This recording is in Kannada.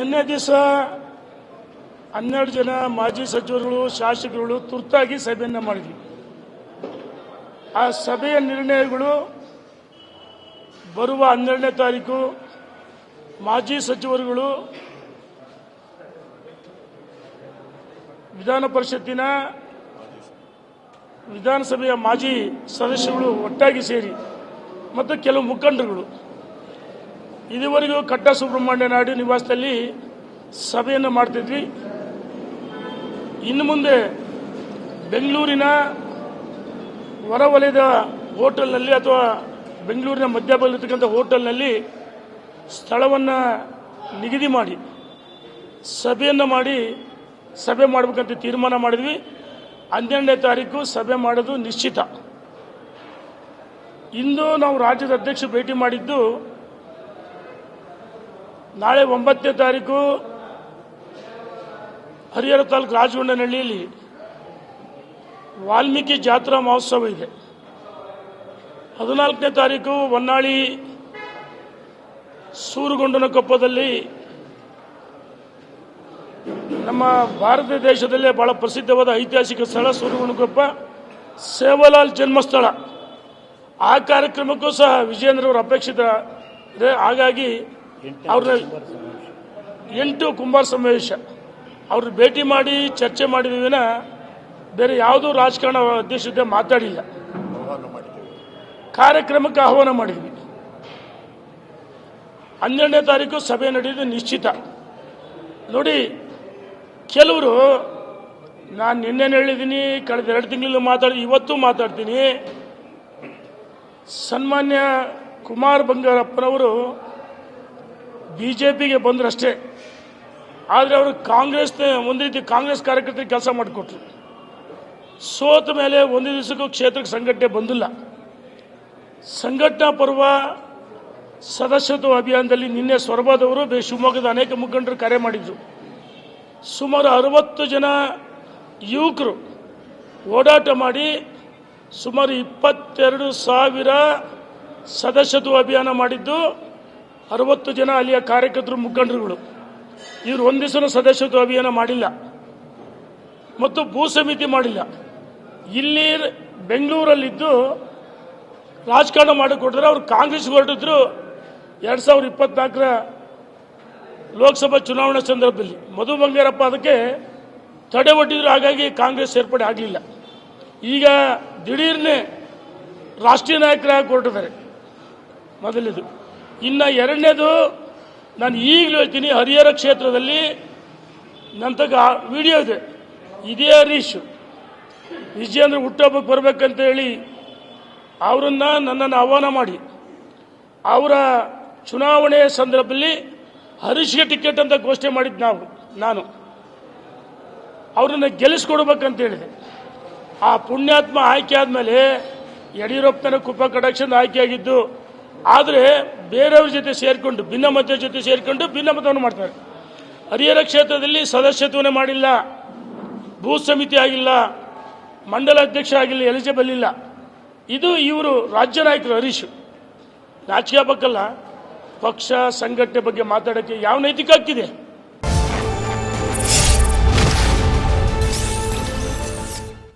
ನಿನ್ನೆ ದಿವಸ ಹನ್ನೆರಡು ಜನ ಮಾಜಿ ಸಚಿವರುಗಳು, ಶಾಸಕರುಗಳು ತುರ್ತಾಗಿ ಸಭೆಯನ್ನು ಮಾಡಿದ್ವಿ. ಆ ಸಭೆಯ ನಿರ್ಣಯಗಳು ಬರುವ ಹನ್ನೆರಡನೇ ತಾರೀಕು ಮಾಜಿ ಸಚಿವರುಗಳು ವಿಧಾನ ಪರಿಷತ್ತಿನ ವಿಧಾನಸಭೆಯ ಮಾಜಿ ಸದಸ್ಯರುಗಳು ಒಟ್ಟಾಗಿ ಸೇರಿ ಮತ್ತು ಕೆಲವು ಮುಖಂಡರುಗಳು ಇದುವರೆಗೂ ಕಟ್ಟ ಸುಬ್ರಹ್ಮಣ್ಯ ನಾಯ್ಡು ನಿವಾಸದಲ್ಲಿ ಸಭೆಯನ್ನು ಮಾಡ್ತಿದ್ವಿ. ಇನ್ನು ಮುಂದೆ ಬೆಂಗಳೂರಿನ ಹೊರವಲಯದ ಹೋಟೆಲ್ನಲ್ಲಿ ಅಥವಾ ಬೆಂಗಳೂರಿನ ಮಧ್ಯಭಾಗದಲ್ಲಿರ್ತಕ್ಕಂಥ ಹೋಟೆಲ್ನಲ್ಲಿ ಸ್ಥಳವನ್ನು ನಿಗದಿ ಮಾಡಿ, ಸಭೆಯನ್ನು ಮಾಡಿ, ಸಭೆ ಮಾಡಬೇಕಂತ ತೀರ್ಮಾನ ಮಾಡಿದ್ವಿ. ಹನ್ನೆರಡನೇ ತಾರೀಕು ಸಭೆ ಮಾಡೋದು ನಿಶ್ಚಿತ. ಇಂದು ನಾವು ರಾಜ್ಯದ ಅಧ್ಯಕ್ಷ ಭೇಟಿ ಮಾಡಿದ್ದು ನಾಳೆ ಒಂಬತ್ತನೇ ತಾರೀಕು ಹರಿಹರ ತಾಲೂಕು ರಾಜಗೊಂಡನಹಳ್ಳಿಯಲ್ಲಿ ವಾಲ್ಮೀಕಿ ಜಾತ್ರಾ ಮಹೋತ್ಸವ ಇದೆ ಹದಿನಾಲ್ಕನೇ ತಾರೀಕು ಹೊನ್ನಾಳಿ ಸೂರುಗೊಂಡನ ಕೊಪ್ಪದಲ್ಲಿ ನಮ್ಮ ಭಾರತ ದೇಶದಲ್ಲೇ ಬಹಳ ಪ್ರಸಿದ್ಧವಾದ ಐತಿಹಾಸಿಕ ಸ್ಥಳ ಸೂರುಗೊಂಡನಕೊಪ್ಪ, ಸೇವಲಾಲ್ ಜನ್ಮಸ್ಥಳ ಆ ಕಾರ್ಯಕ್ರಮಕ್ಕೂ ಸಹ ವಿಜೇಂದ್ರ ಅವರು ಅಪೇಕ್ಷಿತ. ಹಾಗಾಗಿ ಅವ್ರನ್ನ ಎಂಟು ಕುಂಬಾರ ಸಮಾವೇಶ. ಅವ್ರನ್ನ ಭೇಟಿ ಮಾಡಿ ಚರ್ಚೆ ಮಾಡಿದ ದಿನ ಬೇರೆ ಯಾವುದೂ ರಾಜಕಾರಣ ಉದ್ದೇಶದ ಮಾತಾಡಿಲ್ಲ. ಕಾರ್ಯಕ್ರಮಕ್ಕೆ ಆಹ್ವಾನ ಮಾಡಿದ್ವಿ. ಹನ್ನೆರಡನೇ ತಾರೀಕು ಸಭೆ ನಡೆಯೋದು ನಿಶ್ಚಿತ. ನೋಡಿ ಕೆಲವರು ನಾನು ನಿನ್ನೆ ಹೇಳಿದ್ದೀನಿ ಕಳೆದ ಎರಡು ತಿಂಗಳಲ್ಲಿ ಮಾತಾಡಿ ಇವತ್ತು ಮಾತಾಡ್ತೀನಿ. ಸನ್ಮಾನ್ಯ ಕುಮಾರ್ ಬಂಗಾರಪ್ಪನವರು ಬಿ ಜೆ ಪಿಗೆ ಬಂದ್ರಷ್ಟೇ. ಆದರೆ ಅವರು ಕಾಂಗ್ರೆಸ್ನ ಒಂದು ರೀತಿ ಕಾಂಗ್ರೆಸ್ ಕಾರ್ಯಕರ್ತರಿಗೆ ಕೆಲಸ ಮಾಡಿಕೊಟ್ರು. ಸೋತ ಮೇಲೆ ಒಂದು ದಿವಸಕ್ಕೂ ಕ್ಷೇತ್ರಕ್ಕೆ ಸಂಘಟನೆ ಬಂದಿಲ್ಲ. ಸಂಘಟನಾ ಪರ್ವ ಸದಸ್ಯತ್ವ ಅಭಿಯಾನದಲ್ಲಿ ನಿನ್ನೆ ಸೊರಬದವರು ಶಿವಮೊಗ್ಗದ ಅನೇಕ ಮುಖಂಡರು ಕರೆ ಮಾಡಿದರು. ಸುಮಾರು ಅರವತ್ತು ಜನ ಯುವಕರು ಓಡಾಟ ಮಾಡಿ ಸುಮಾರು ಇಪ್ಪತ್ತೆರಡು ಸಾವಿರ ಸದಸ್ಯತ್ವ ಅಭಿಯಾನ ಮಾಡಿದ್ದು. ಅರವತ್ತು ಜನ ಅಲ್ಲಿಯ ಕಾರ್ಯಕರ್ತರು ಮುಖಂಡರುಗಳು. ಇವರು ಒಂದಿಸಲು ಸದಸ್ಯತ್ವ ಅಭಿಯಾನ ಮಾಡಿಲ್ಲ. ಮತ್ತು ಭೂ ಸಮಿತಿ ಮಾಡಿಲ್ಲ. ಇಲ್ಲಿ ಬೆಂಗಳೂರಲ್ಲಿದ್ದು ರಾಜಕಾರಣ ಮಾಡಿಕೊಟ್ರೆ ಅವ್ರು ಕಾಂಗ್ರೆಸ್ ಹೊರಟಿದ್ರು ಎರಡು ಸಾವಿರದ ಇಪ್ಪತ್ನಾಲ್ಕರ ಲೋಕಸಭಾ ಚುನಾವಣಾ ಸಂದರ್ಭದಲ್ಲಿ. ಮಧು ಬಂಗಾರಪ್ಪ ಅದಕ್ಕೆ ತಡೆ ಒಡ್ಡಿದ್ರು, ಹಾಗಾಗಿ ಕಾಂಗ್ರೆಸ್ ಸೇರ್ಪಡೆ ಆಗಲಿಲ್ಲ. ಈಗ ದಿಢೀರ್ನೆ ರಾಷ್ಟ್ರೀಯ ನಾಯಕರಾಗಿ ಹೊರಟಿದ್ದಾರೆ ಮೊದಲಿದು ಇನ್ನು ಎರಡನೇದು ನಾನು ಈಗಲೂ ಹೇಳ್ತೀನಿ ಹರಿಹರ ಕ್ಷೇತ್ರದಲ್ಲಿ ನನ್ನ ವಿಡಿಯೋ ಇದೆ. ಇದೇ ಹರೀಶ್ ವಿಜಯೇಂದ್ರ ಹುಟ್ಟಹಬ್ಬಕ್ಕೆ ಬರಬೇಕಂತ ಹೇಳಿ ಅವರನ್ನು ನನ್ನನ್ನು ಆಹ್ವಾನ ಮಾಡಿ. ಅವರ ಚುನಾವಣೆ ಸಂದರ್ಭದಲ್ಲಿ ಹರೀಶ್ಗೆ ಟಿಕೆಟ್ ಅಂತ ಘೋಷಣೆ ಮಾಡಿದ್ದು ನಾವು, ನಾನು. ಅವರನ್ನು ಗೆಲ್ಲಿಸ್ಕೊಡ್ಬೇಕಂತ ಹೇಳಿದೆ ಆ ಪುಣ್ಯಾತ್ಮ ಆಯ್ಕೆ ಆದಮೇಲೆ ಯಡಿಯೂರಪ್ಪನ ಕುಪ್ಪ ಕಡಕ್ಷನ್ ಆಯ್ಕೆಯಾಗಿದ್ದು ಆದರೆ ಬೇರೆಯವ್ರ ಜೊತೆ ಸೇರಿಕೊಂಡು ಭಿನ್ನಮತ ಜೊತೆ ಸೇರಿಕೊಂಡು ಭಿನ್ನಮತವನ್ನು ಮಾಡ್ತಾರೆ. ಹರಿಹರ ಕ್ಷೇತ್ರದಲ್ಲಿ ಸದಸ್ಯತ್ವನೇ ಮಾಡಿಲ್ಲ, ಭೂ ಸಮಿತಿ ಆಗಿಲ್ಲ, ಮಂಡಲ ಅಧ್ಯಕ್ಷ ಆಗಿಲ್ಲ ಎಲಿಜಿಬಲ್ ಇಲ್ಲ. ಇದು ಇವರು ರಾಜ್ಯ ನಾಯಕರು ಹರೀಶ್. ನಾಚಿಕೆ ಪಕ್ಷ, ಸಂಘಟನೆ ಬಗ್ಗೆ ಮಾತಾಡೋಕ್ಕೆ ಯಾವ ನೈತಿಕ ಹಕ್ಕಿದೆ?